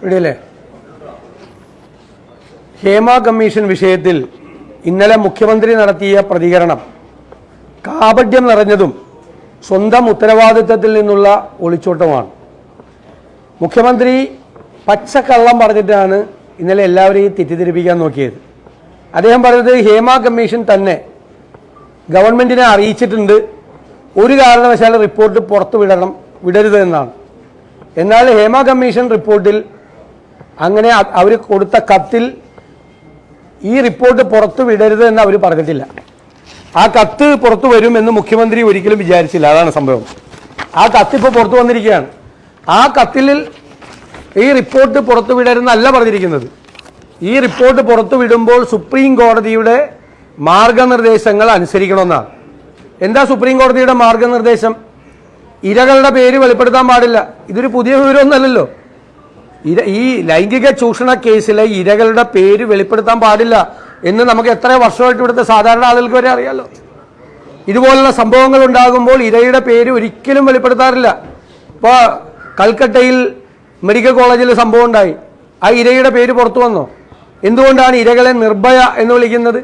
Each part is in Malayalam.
ഇവിടെയല്ലേ ഹേമ കമ്മീഷൻ വിഷയത്തിൽ ഇന്നലെ മുഖ്യമന്ത്രി നടത്തിയ പ്രതികരണം കാപട്യം നിറഞ്ഞതും സ്വന്തം ഉത്തരവാദിത്തത്തിൽ നിന്നുള്ള ഒളിച്ചോട്ടമാണ്. മുഖ്യമന്ത്രി പച്ചക്കള്ളം പറഞ്ഞിട്ടാണ് ഇന്നലെ എല്ലാവരെയും തെറ്റിദ്ധരിപ്പിക്കാൻ നോക്കിയത്. അദ്ദേഹം പറഞ്ഞത് ഹേമ കമ്മീഷൻ തന്നെ ഗവൺമെന്റിനെ അറിയിച്ചിട്ടുണ്ട് ഒരു കാരണവശാലും റിപ്പോർട്ട് പുറത്തു വിടണം വിടരുത് എന്നാണ്. എന്നാൽ ഹേമ കമ്മീഷൻ റിപ്പോർട്ടിൽ അങ്ങനെ അവർ കൊടുത്ത കത്തിൽ ഈ റിപ്പോർട്ട് പുറത്തു വിടരുത് എന്ന് അവർ പറഞ്ഞിട്ടില്ല. ആ കത്ത് പുറത്തു വരും എന്ന് മുഖ്യമന്ത്രി ഒരിക്കലും വിചാരിച്ചില്ല. അതാണ് സംഭവം. ആ കത്ത് ഇപ്പോൾ പുറത്തു വന്നിരിക്കുകയാണ്. ആ കത്തിൽ ഈ റിപ്പോർട്ട് പുറത്തു വിടരുന്നല്ല പറഞ്ഞിരിക്കുന്നത്. ഈ റിപ്പോർട്ട് പുറത്തു വിടുമ്പോൾ സുപ്രീം കോടതിയുടെ മാർഗനിർദ്ദേശങ്ങൾ അനുസരിക്കണമെന്നാണ്. എന്താ സുപ്രീം കോടതിയുടെ മാർഗനിർദ്ദേശം? ഇരകളുടെ പേര് വെളിപ്പെടുത്താൻ പാടില്ല. ഇതൊരു പുതിയ വിവരമൊന്നുമല്ലല്ലോ. ഇര ഈ ലൈംഗിക ചൂഷണ കേസിലെ ഇരകളുടെ പേര് വെളിപ്പെടുത്താൻ പാടില്ല എന്ന് നമുക്ക് എത്ര വർഷമായിട്ട് ഇവിടുത്തെ സാധാരണ ആളുകൾക്ക് വരെ അറിയാമല്ലോ ഇതുപോലുള്ള സംഭവങ്ങൾ ഉണ്ടാകുമ്പോൾ ഇരയുടെ പേര് ഒരിക്കലും വെളിപ്പെടുത്താറില്ല. ഇപ്പോൾ കൽക്കട്ടയിൽ മെഡിക്കൽ കോളേജിൽ സംഭവം ഉണ്ടായി. ആ ഇരയുടെ പേര് പുറത്തു വന്നോ? എന്തുകൊണ്ടാണ് ഇരകളെ നിർഭയ എന്ന് വിളിക്കുന്നത്?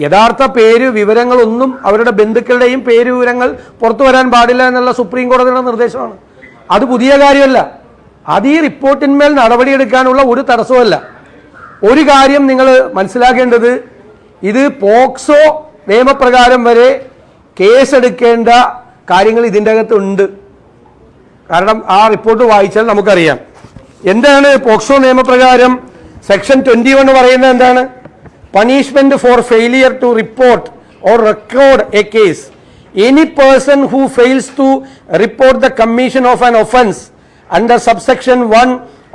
യഥാർത്ഥ പേര് വിവരങ്ങളൊന്നും അവരുടെ ബന്ധുക്കളുടെയും പേര് വിവരങ്ങൾ പുറത്തു വരാൻ പാടില്ല എന്നുള്ള സുപ്രീം കോടതിയുടെ നിർദ്ദേശമാണ്. അത് പുതിയ കാര്യമല്ല. അത് ഈ റിപ്പോർട്ടിന്മേൽ നടപടിയെടുക്കാനുള്ള ഒരു തടസ്സമല്ല ഒരു കാര്യം നിങ്ങൾ മനസ്സിലാക്കേണ്ടത് ഇത് പോക്സോ നിയമപ്രകാരം വരെ കേസെടുക്കേണ്ട കാര്യങ്ങൾ ഇതിന്റെ അകത്ത് ഉണ്ട്. കാരണം ആ റിപ്പോർട്ട് വായിച്ചാൽ നമുക്കറിയാം. എന്താണ് പോക്സോ നിയമപ്രകാരം സെക്ഷൻ ട്വന്റി വൺ പറയുന്നത് എന്താണ്? punishment for failure to report or record a case any person who fails to report the commission of an offence under subsection one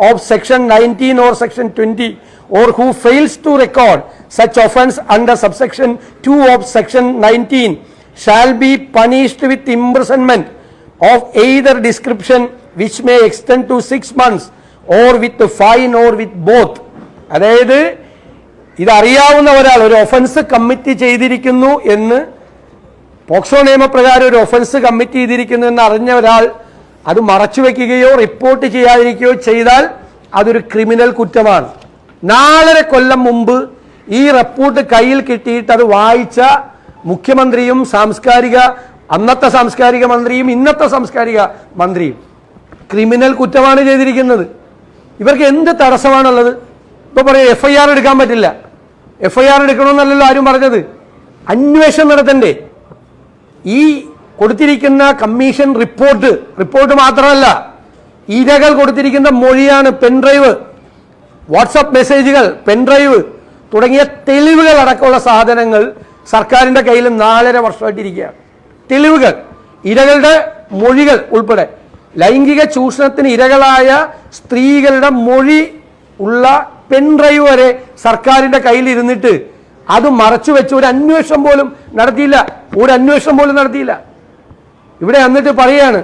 of section nineteen or section twenty or who fails to record such offense under subsection 2 of section 19 shall be punished with imprisonment of either description which may extend to six months or with fine or with both അതായത് ഇതറിയാവുന്ന ഒരാൾ ഒരു ഒഫൻസ് കമ്മിറ്റ് ചെയ്തിരിക്കുന്നു എന്ന് പോക്സോ നിയമപ്രകാരം ഒരു ഒഫൻസ് കമ്മിറ്റ് ചെയ്തിരിക്കുന്നു എന്ന് അറിഞ്ഞ ഒരാൾ അത് മറച്ചുവെക്കുകയോ റിപ്പോർട്ട് ചെയ്യാതിരിക്കുകയോ ചെയ്താൽ അതൊരു ക്രിമിനൽ കുറ്റമാണ്. നാലര കൊല്ലം മുമ്പ് ഈ റിപ്പോർട്ട് കയ്യിൽ കിട്ടിയിട്ട് അത് വായിച്ച മുഖ്യമന്ത്രിയും സാംസ്കാരിക അന്നത്തെ സാംസ്കാരിക മന്ത്രിയും ഇന്നത്തെ സാംസ്കാരിക മന്ത്രിയും. ക്രിമിനൽ കുറ്റമാണ് ചെയ്തിരിക്കുന്നത്. ഇവർക്ക് എന്ത് തടസ്സമാണുള്ളത്? ഇപ്പൊ പറയാം എഫ് ഐ ആർ എടുക്കാൻ പറ്റില്ല. എഫ് ഐ ആർ എടുക്കണമെന്നല്ലല്ലോ ആരും പറഞ്ഞത്. അന്വേഷണം നടത്തണ്ടേ. ഈ കൊടുത്തിരിക്കുന്ന കമ്മീഷൻ റിപ്പോർട്ട് റിപ്പോർട്ട് മാത്രമല്ല ഇരകൾ കൊടുത്തിരിക്കുന്ന മൊഴിയാണ് പെൻഡ്രൈവ് വാട്സപ്പ് മെസ്സേജുകൾ പെൻഡ്രൈവ് തുടങ്ങിയ തെളിവുകൾ അടക്കമുള്ള സാധനങ്ങൾ സർക്കാരിന്റെ കയ്യിൽ നാലര വർഷമായിട്ടിരിക്കുകയാണ് തെളിവുകൾ ഇരകളുടെ മൊഴികൾ ഉൾപ്പെടെ. ലൈംഗിക ചൂഷണത്തിന് ഇരകളായ സ്ത്രീകളുടെ മൊഴി ഉള്ള പെൻഡ്രൈവ് വരെ സർക്കാരിന്റെ കയ്യിൽ ഇരുന്നിട്ട് അത് മറച്ചു വെച്ച് ഒരു അന്വേഷണം പോലും നടത്തിയില്ല. ഒരു അന്വേഷണം പോലും നടത്തിയില്ല. ഇവിടെ എന്നിട്ട് പറയാണ്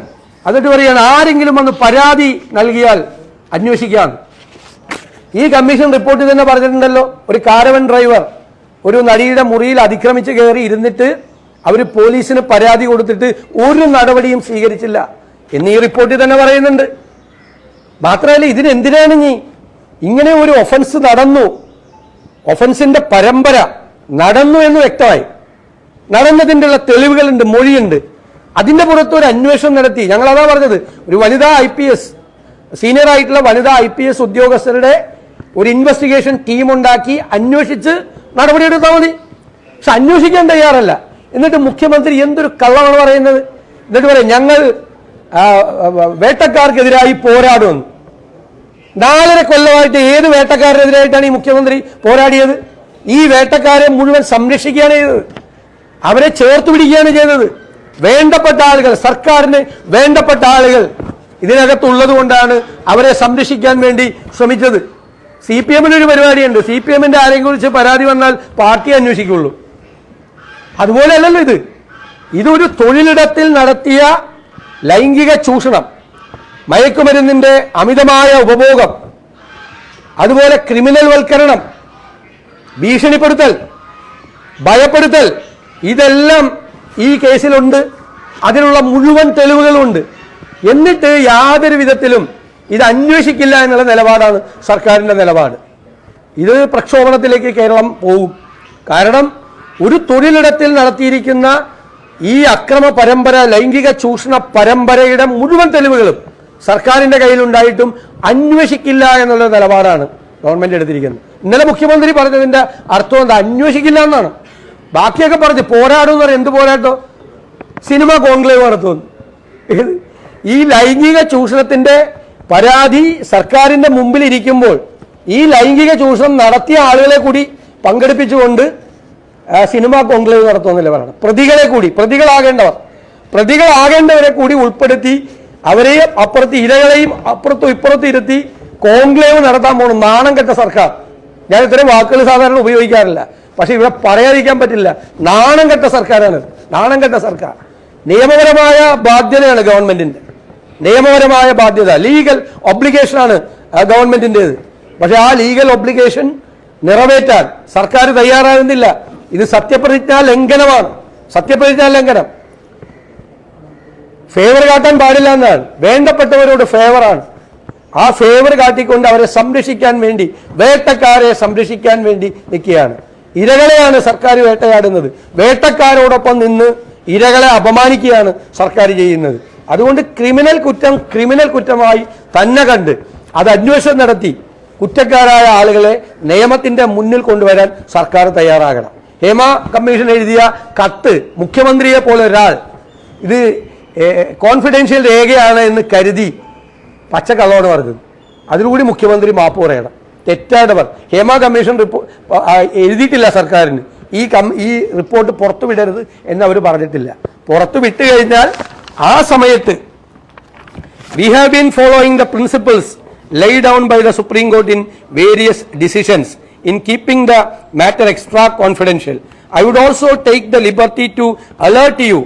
എന്നിട്ട് പറയാണ് ആരെങ്കിലും വന്ന് പരാതി നൽകിയാൽ അന്വേഷിക്കാം. ഈ കമ്മീഷൻ റിപ്പോർട്ടിൽ തന്നെ പറഞ്ഞിട്ടുണ്ടല്ലോ ഒരു കാരവൻ ഡ്രൈവർ ഒരു നടിയുടെ മുറിയിൽ അതിക്രമിച്ച് കയറി ഇരുന്നിട്ട് അവർ പോലീസിന് പരാതി കൊടുത്തിട്ട് ഒരു നടപടിയും സ്വീകരിച്ചില്ല. എന്ന് ഈ റിപ്പോർട്ടിൽ തന്നെ പറയുന്നുണ്ട്. മാത്രമല്ല ഇതിനെന്തിനാണ് നീ ഇങ്ങനെ ഒരു ഒഫൻസ് നടന്നു. ഒഫൻസിന്റെ പരമ്പര നടന്നു എന്ന് വ്യക്തമായി. നടന്നതിന്റെ ഉള്ള തെളിവുകളുണ്ട് മൊഴിയുണ്ട്. അതിന്റെ പുറത്ത് ഒരു അന്വേഷണം നടത്തി. ഞങ്ങൾ അതാ പറഞ്ഞത് ഒരു വനിതാ ഐ പി എസ് സീനിയർ ആയിട്ടുള്ള വനിതാ ഐ പി എസ് ഉദ്യോഗസ്ഥരുടെ ഒരു ഇൻവെസ്റ്റിഗേഷൻ ടീം ഉണ്ടാക്കി അന്വേഷിച്ച് നടപടിയെടുത്താൽ മതി. പക്ഷെ അന്വേഷിക്കാൻ തയ്യാറല്ല. എന്നിട്ട് മുഖ്യമന്ത്രി എന്തൊരു കള്ളമാണ് പറയുന്നത്? എന്നിട്ട് പറയാം ഞങ്ങൾ വേട്ടക്കാർക്കെതിരായി പോരാടുമെന്ന്. നാലര കൊല്ലമായിട്ട് ഏത് വേട്ടക്കാരനെതിരായിട്ടാണ് ഈ മുഖ്യമന്ത്രി പോരാടിയത്? ഈ വേട്ടക്കാരെ മുഴുവൻ സംരക്ഷിക്കുകയാണ് ചെയ്തത്. അവരെ ചേർത്ത് പിടിക്കുകയാണ് ചെയ്തത്. വേണ്ടപ്പെട്ട ആളുകൾ സർക്കാരിന് വേണ്ടപ്പെട്ട ആളുകൾ ഇതിനകത്തുള്ളത് കൊണ്ടാണ് അവരെ സംരക്ഷിക്കാൻ വേണ്ടി ശ്രമിച്ചത്. സി പി എമ്മിന് ഒരു പരിപാടിയുണ്ട്. സി പി എമ്മിന്റെ ആരെയും കുറിച്ച് പരാതി വന്നാൽ പാർട്ടി അന്വേഷിക്കുള്ളൂ. അതുപോലെ അല്ലല്ലോ ഇത്. ഇതൊരു തൊഴിലിടത്തിൽ നടത്തിയ ലൈംഗിക ചൂഷണം. മയക്കുമരുന്നിന്റെ അമിതമായ ഉപഭോഗം അതുപോലെ ക്രിമിനൽ വൽക്കരണം ഭീഷണിപ്പെടുത്തൽ ഭയപ്പെടുത്തൽ ഇതെല്ലാം ഈ കേസിലുണ്ട്. അതിനുള്ള മുഴുവൻ തെളിവുകളുണ്ട്. എന്നിട്ട് യാതൊരു വിധത്തിലും ഇത് അന്വേഷിക്കില്ല എന്നുള്ള നിലപാടാണ് സർക്കാരിന്റെ നിലപാട്. ഇത് പ്രക്ഷോഭണത്തിലേക്ക് കേരളം പോകും. കാരണം ഒരു തൊഴിലിടത്തിൽ നടത്തിയിരിക്കുന്ന ഈ അക്രമ പരമ്പര ലൈംഗിക ചൂഷണ പരമ്പരയുടെ മുഴുവൻ തെളിവുകളും സർക്കാരിന്റെ കയ്യിലുണ്ടായിട്ടും അന്വേഷിക്കില്ല എന്നുള്ള നിലപാടാണ് ഗവൺമെന്റ് എടുത്തിരിക്കുന്നത്. ഇന്നലെ മുഖ്യമന്ത്രി പറഞ്ഞതിന്റെ അർത്ഥം എന്താ? അന്വേഷിക്കില്ല എന്നാണ്. ബാക്കിയൊക്കെ പറഞ്ഞു പോരാടും എന്ന് പറയാം എന്ത് പോരാട്ടോ? സിനിമ കോൺക്ലേവ് നടത്തുന്നു ഈ ലൈംഗിക ചൂഷണത്തിന്റെ പരാതി സർക്കാരിന്റെ മുമ്പിൽ ഇരിക്കുമ്പോൾ ഈ ലൈംഗിക ചൂഷണം നടത്തിയ ആളുകളെ കൂടി പങ്കെടുപ്പിച്ചുകൊണ്ട് സിനിമ കോൺക്ലേവ് നടത്തുമെന്നല്ലേ പറയണം പ്രതികളെ കൂടി പ്രതികളാകേണ്ടവർ പ്രതികളാകേണ്ടവരെ കൂടി ഉൾപ്പെടുത്തി അവരെയും അപ്പുറത്ത് ഇരകളെയും അപ്പുറത്തും ഇപ്പുറത്തും ഇരുത്തി കോൺക്ലേവ് നടത്താൻ പോകണം നാണം കെട്ട സർക്കാർ. ഞാൻ ഇത്തരം വാക്കുകൾ സാധാരണ ഉപയോഗിക്കാറില്ല. പക്ഷെ ഇവിടെ പറയാതിരിക്കാൻ പറ്റില്ല. നാണം കെട്ട സർക്കാരാണ് നാണം കെട്ട സർക്കാർ. നിയമപരമായ ബാധ്യതയാണ് ഗവൺമെന്റിന്റെ. നിയമപരമായ ബാധ്യത. ലീഗൽ ഒബ്ലിഗേഷനാണ് ഗവൺമെന്റിന്റെത് പക്ഷെ ആ ലീഗൽ ഒബ്ലിഗേഷൻ നിറവേറ്റാൻ സർക്കാർ തയ്യാറാകുന്നില്ല. ഇത് സത്യപ്രതിജ്ഞാ ലംഘനമാണ്. സത്യപ്രതിജ്ഞാ ലംഘനം. ഫേവർ കാട്ടാൻ പാടില്ല എന്നാണ്. വേണ്ടപ്പെട്ടവരോട് ഫേവറാണ് ആ ഫേവർ കാട്ടിക്കൊണ്ട് അവരെ സംരക്ഷിക്കാൻ വേണ്ടി വേട്ടക്കാരെ സംരക്ഷിക്കാൻ വേണ്ടി നിൽക്കുകയാണ്. ഇരകളെയാണ് സർക്കാർ വേട്ടയാടുന്നത്. വേട്ടക്കാരോടൊപ്പം നിന്ന് ഇരകളെ അപമാനിക്കുകയാണ് സർക്കാർ ചെയ്യുന്നത്. അതുകൊണ്ട് ക്രിമിനൽ കുറ്റം ക്രിമിനൽ കുറ്റമായി തന്നെ കണ്ട് അത് അന്വേഷണം നടത്തി കുറ്റക്കാരായ ആളുകളെ നിയമത്തിന്റെ മുന്നിൽ കൊണ്ടുവരാൻ സർക്കാർ തയ്യാറാകണം. ഹേമ കമ്മീഷൻ എഴുതിയ കത്ത് മുഖ്യമന്ത്രിയെ പോലെ ഒരാൾ ഇത് കോൺഫിഡൻഷ്യൽ രേഖയാണ് എന്ന് കരുതി പച്ച കള്ളോട് പറഞ്ഞത് അതിലൂടി മുഖ്യമന്ത്രി മാപ്പ് പറയണം. തെറ്റായിട്ട് പറഞ്ഞു ഹേമ കമ്മീഷൻ റിപ്പോർട്ട് എഴുതിയിട്ടില്ല സർക്കാരിന്. ഈ കം ഈ റിപ്പോർട്ട് പുറത്തുവിടരുത് എന്ന് അവർ പറഞ്ഞിട്ടില്ല. പുറത്തു വിട്ട് കഴിഞ്ഞാൽ ആ സമയത്ത് we have been following the principles lie down by the Supreme Court in various decisions in keeping the matter extra confidential I would also take the liberty to alert you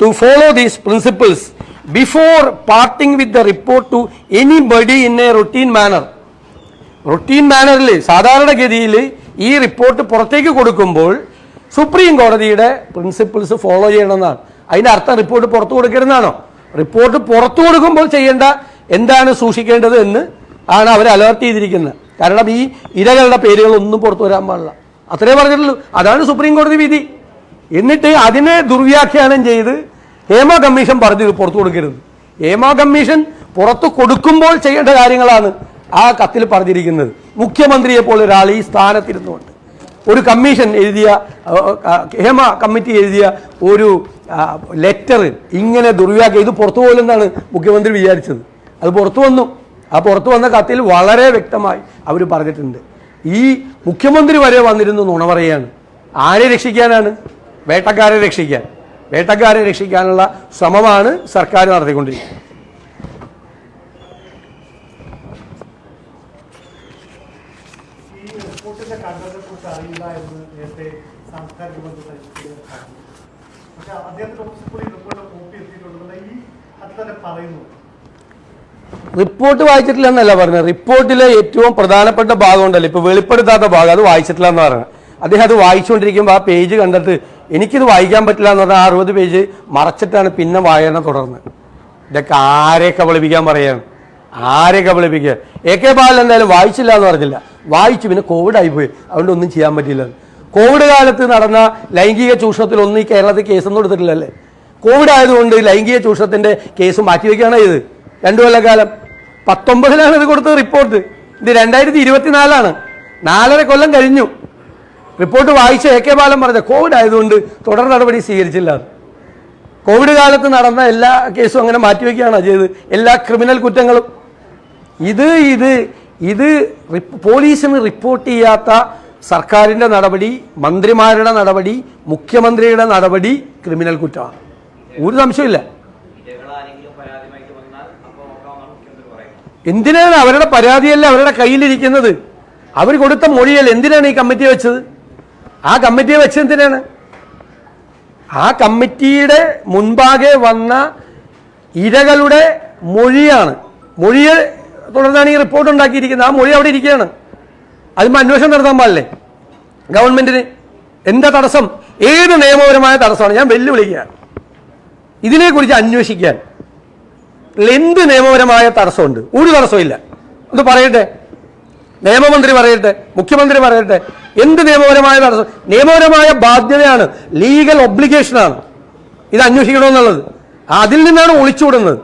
to follow these principles before parting with the report to anybody in a routine manner routine മാനറിൽ സാധാരണഗതിയിൽ ഈ റിപ്പോർട്ട് പുറത്തേക്ക് കൊടുക്കുമ്പോൾ സുപ്രീം കോടതിയുടെ പ്രിൻസിപ്പിൾസ് ഫോളോ ചെയ്യണമെന്നാണ്. അതിന്റെ അർത്ഥം റിപ്പോർട്ട് പുറത്തു കൊടുക്കരുതെന്നാണോ? റിപ്പോർട്ട് പുറത്തു കൊടുക്കുമ്പോൾ ചെയ്യേണ്ട എന്താണ് സൂക്ഷിക്കേണ്ടത് എന്ന് ആണ് അവർ അലേർട്ട് ചെയ്തിരിക്കുന്നത്. കാരണം ഈ ഇരകളുടെ പേരുകളൊന്നും പുറത്തു വരാൻ പാടില്ല. അത്രേ പറഞ്ഞിട്ടുള്ളൂ. അതാണ് സുപ്രീം കോടതി വിധി. എന്നിട്ട് അതിനെ ദുർവ്യാഖ്യാനം ചെയ്ത് ഹേമ കമ്മീഷൻ പറഞ്ഞു ഇത് പുറത്തു കൊടുക്കരുത്. ഹേമ കമ്മീഷൻ പുറത്തു കൊടുക്കുമ്പോൾ ചെയ്യേണ്ട കാര്യങ്ങളാണ് ആ കത്തിൽ പറഞ്ഞിരിക്കുന്നത്. മുഖ്യമന്ത്രിയെ പോലെ ഒരാൾ ഈ സ്ഥാനത്തിരുന്നുകൊണ്ട്. ഒരു കമ്മീഷൻ എഴുതിയ ഹേമ കമ്മിറ്റി എഴുതിയ ഒരു ലെറ്റർ ഇങ്ങനെ ദുർവ്യാഖ്യ ഇത് പുറത്തു പോലെന്നാണ് മുഖ്യമന്ത്രി വിചാരിച്ചത്. അത് പുറത്തു വന്നു. ആ പുറത്തു വന്ന കത്തിൽ വളരെ വ്യക്തമായി അവർ പറഞ്ഞിട്ടുണ്ട്. ഈ മുഖ്യമന്ത്രി വരെ വന്നിരുന്നു നുണ പറയാണ്. ആരെ രക്ഷിക്കാനാണ്? വേട്ടക്കാരെ രക്ഷിക്കാൻ. വേട്ടക്കാരെ രക്ഷിക്കാനുള്ള ശ്രമമാണ് സർക്കാർ നടത്തിക്കൊണ്ടിരിക്കുന്നത്. റിപ്പോർട്ട് വായിച്ചിട്ടില്ല എന്നല്ല പറഞ്ഞത്. റിപ്പോർട്ടിലെ ഏറ്റവും പ്രധാനപ്പെട്ട ഭാഗം ഉണ്ടല്ലോ ഇപ്പൊ വെളിപ്പെടുത്താത്ത ഭാഗം. അത് വായിച്ചിട്ടില്ല എന്ന് പറഞ്ഞത്. അദ്ദേഹം അത് വായിച്ചുകൊണ്ടിരിക്കുമ്പോൾ ആ പേജ് കണ്ടിട്ട് എനിക്കിത് വായിക്കാൻ പറ്റില്ല എന്ന് പറഞ്ഞാൽ അറുപത് പേജ് മറച്ചിട്ടാണ് പിന്നെ വായന തുടർന്ന്. ഇതൊക്കെ ആരെ കബളിപ്പിക്കാൻ പറയാണ് ആരെ കബളിപ്പിക്കുക എ കെ ബാലൻ എന്തായാലും വായിച്ചില്ല എന്ന് പറഞ്ഞില്ല. വായിച്ചു പിന്നെ കോവിഡ് ആയിപ്പോയി അതുകൊണ്ട് ഒന്നും ചെയ്യാൻ പറ്റില്ല കോവിഡ് കാലത്ത് നടന്ന ലൈംഗിക ചൂഷണത്തിലൊന്നും ഈ കേരളത്തിൽ കേസൊന്നും എടുത്തിട്ടില്ലല്ലേ? കോവിഡ് ആയതുകൊണ്ട് ലൈംഗിക ചൂഷണത്തിന്റെ കേസ് മാറ്റിവെക്കുകയാണ് ഇത്? രണ്ടു കൊല്ലക്കാലം പത്തൊമ്പതിലാണ് ഇത് കൊടുത്ത റിപ്പോർട്ട് ഇത് രണ്ടായിരത്തി ഇരുപത്തിനാലാണ്. നാലര കൊല്ലം കഴിഞ്ഞു. റിപ്പോർട്ട് വായിച്ച എ കെ ബാലൻ പറഞ്ഞത് കോവിഡ് ആയതുകൊണ്ട് തുടർ നടപടി സ്വീകരിച്ചില്ല. കോവിഡ് കാലത്ത് നടന്ന എല്ലാ കേസും അങ്ങനെ മാറ്റിവെക്കുകയാണ് ചെയ്ത് എല്ലാ ക്രിമിനൽ കുറ്റങ്ങളും. ഇത് ഇത് ഇത് പോലീസിന് റിപ്പോർട്ട് ചെയ്യാത്ത സർക്കാരിന്റെ നടപടി മന്ത്രിമാരുടെ നടപടി മുഖ്യമന്ത്രിയുടെ നടപടി ക്രിമിനൽ കുറ്റമാണ്. ഒരു സംശയമില്ല എന്തിനാണ് അവരുടെ പരാതിയല്ല അവരുടെ കയ്യിലിരിക്കുന്നത്? അവർ കൊടുത്ത മൊഴിയല്ല എന്തിനാണ് ഈ കമ്മിറ്റി വെച്ചത്? ആ കമ്മിറ്റിയെ വെച്ചെന്തിനാണ്? ആ കമ്മിറ്റിയുടെ മുൻപാകെ വന്ന ഇരകളുടെ മൊഴിയാണ്. മൊഴിയെ തുടർന്നാണ് ഈ റിപ്പോർട്ട് ഉണ്ടാക്കിയിരിക്കുന്നത്. ആ മൊഴി അവിടെ ഇരിക്കുകയാണ്. അതിന് അന്വേഷണം നടത്താൻ പാടില്ലേ? ഗവൺമെന്റിന് എന്താ തടസ്സം? ഏത് നിയമപരമായ തടസ്സമാണ്? ഞാൻ വെല്ലുവിളിക്കുക ഇതിനെക്കുറിച്ച് അന്വേഷിക്കാൻ. എന്ത് നിയമപരമായ തടസ്സമുണ്ട്? ഒരു തടസ്സമില്ല ഒന്ന് പറയട്ടെ. നിയമമന്ത്രി പറയട്ടെ മുഖ്യമന്ത്രി പറയട്ടെ എന്ത് നിയമപരമായ തടസ്സം? നിയമപരമായ ബാധ്യതയാണ് ലീഗൽ ഒബ്ലിഗേഷനാണ് ഇത് അന്വേഷിക്കണമെന്നുള്ളത്. അതിൽ നിന്നാണ് ഒളിച്ചുവിടുന്നത്.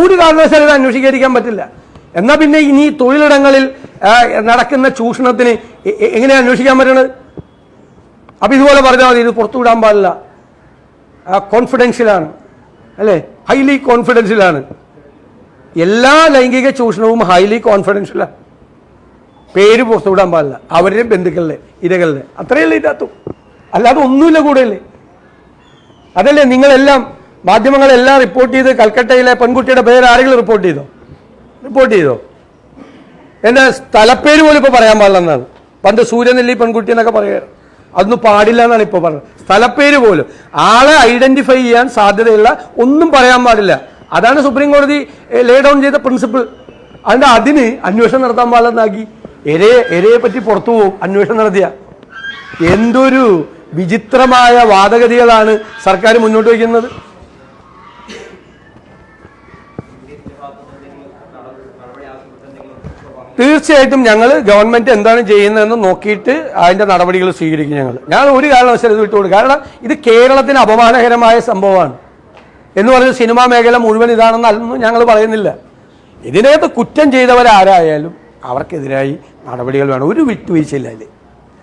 ഒരു കാരണവശാലും ഇത് അന്വേഷിക്കാതിരിക്കാൻ പറ്റില്ല. എന്നാൽ പിന്നെ ഇനി തൊഴിലിടങ്ങളിൽ നടക്കുന്ന ചൂഷണത്തിന് എങ്ങനെ അന്വേഷിക്കാൻ പറ്റണത്? അപ്പം ഇതുപോലെ പറഞ്ഞാൽ മതി ഇത് പുറത്തുവിടാൻ പാടില്ല. കോൺഫിഡൻഷ്യലാണ് അല്ലേ? ഹൈലി കോൺഫിഡൻഷ്യലാണ് എല്ലാ ലൈംഗിക ചൂഷണവും ഹൈലി കോൺഫിഡൻഷ്യലാണ് പേര് പുറത്തുവിടാൻ പാടില്ല. അവരുടെയും ബന്ധുക്കളുടെ ഇരകളുടെ. അത്രയല്ലേ ഇതാത്തു അല്ലാതെ ഒന്നുമില്ല കൂടെയല്ലേ അതല്ലേ നിങ്ങളെല്ലാം മാധ്യമങ്ങളെല്ലാം റിപ്പോർട്ട് ചെയ്ത് കൽക്കട്ടയിലെ പെൺകുട്ടിയുടെ പേര് ആരെങ്കിലും റിപ്പോർട്ട് ചെയ്തോ? റിപ്പോർട്ട് ചെയ്തോ? എന്റെ സ്ഥലപ്പേര് പോലും ഇപ്പോൾ പറയാൻ പാടില്ലെന്നാണ് പണ്ട് സൂര്യനെല്ലി പെൺകുട്ടി എന്നൊക്കെ പറയുക അതൊന്നും പാടില്ല എന്നാണ് ഇപ്പോൾ പറഞ്ഞത്. സ്ഥലപ്പേര് പോലും. ആളെ ഐഡന്റിഫൈ ചെയ്യാൻ സാധ്യതയുള്ള ഒന്നും പറയാൻ പാടില്ല. അതാണ് സുപ്രീം കോടതി ലേ ഡൗൺ ചെയ്ത പ്രിൻസിപ്പിൾ അതുകൊണ്ട് അതിന് അന്വേഷണം നടത്താൻ പാടില്ലെന്നാക്കി. എരയെ എരയെ പറ്റി പുറത്തു പോകും അന്വേഷണം നടത്തിയ. എന്തൊരു വിചിത്രമായ വാദഗതികളാണ് സർക്കാർ മുന്നോട്ട് വയ്ക്കുന്നത്. തീർച്ചയായിട്ടും ഞങ്ങൾ ഗവൺമെന്റ് എന്താണ് ചെയ്യുന്നതെന്ന് നോക്കിയിട്ട് അതിന്റെ നടപടികൾ സ്വീകരിക്കും ഞങ്ങൾ ഞാൻ ഒരു കാരണവശാലും ഇത് വിട്ടുകൊടുക്കും. കാരണം ഇത് കേരളത്തിന് അപമാനകരമായ സംഭവമാണ്. എന്ന് പറഞ്ഞ് സിനിമാ മേഖല മുഴുവൻ ഇതാണെന്നൊന്നും ഞങ്ങൾ പറയുന്നില്ല. ഇതിനകത്ത് കുറ്റം ചെയ്തവരാരായാലും അവർക്കെതിരായി നടപടികൾ വേണം. ഒരു വിട്ടുവീഴ്ചയില്ല അതിൽ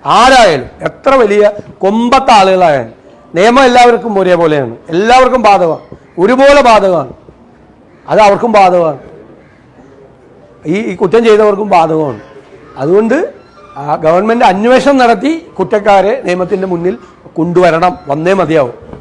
ആരായാലും എത്ര വലിയ കൊമ്പത്തെ ആളുകളായാലും നിയമം എല്ലാവർക്കും ഒരേപോലെയാണ്. എല്ലാവർക്കും ബാധകമാണ്. ഒരുപോലെ ബാധകമാണ്. അത് അവർക്കും ബാധകമാണ്. ഈ ഈ കുറ്റം ചെയ്തവർക്കും ബാധകമാണ്. അതുകൊണ്ട് ഗവൺമെന്റ് അന്വേഷണം നടത്തി കുറ്റക്കാരെ നിയമത്തിന്റെ മുന്നിൽ കൊണ്ടുവരണം. വന്നേ മതിയാവും.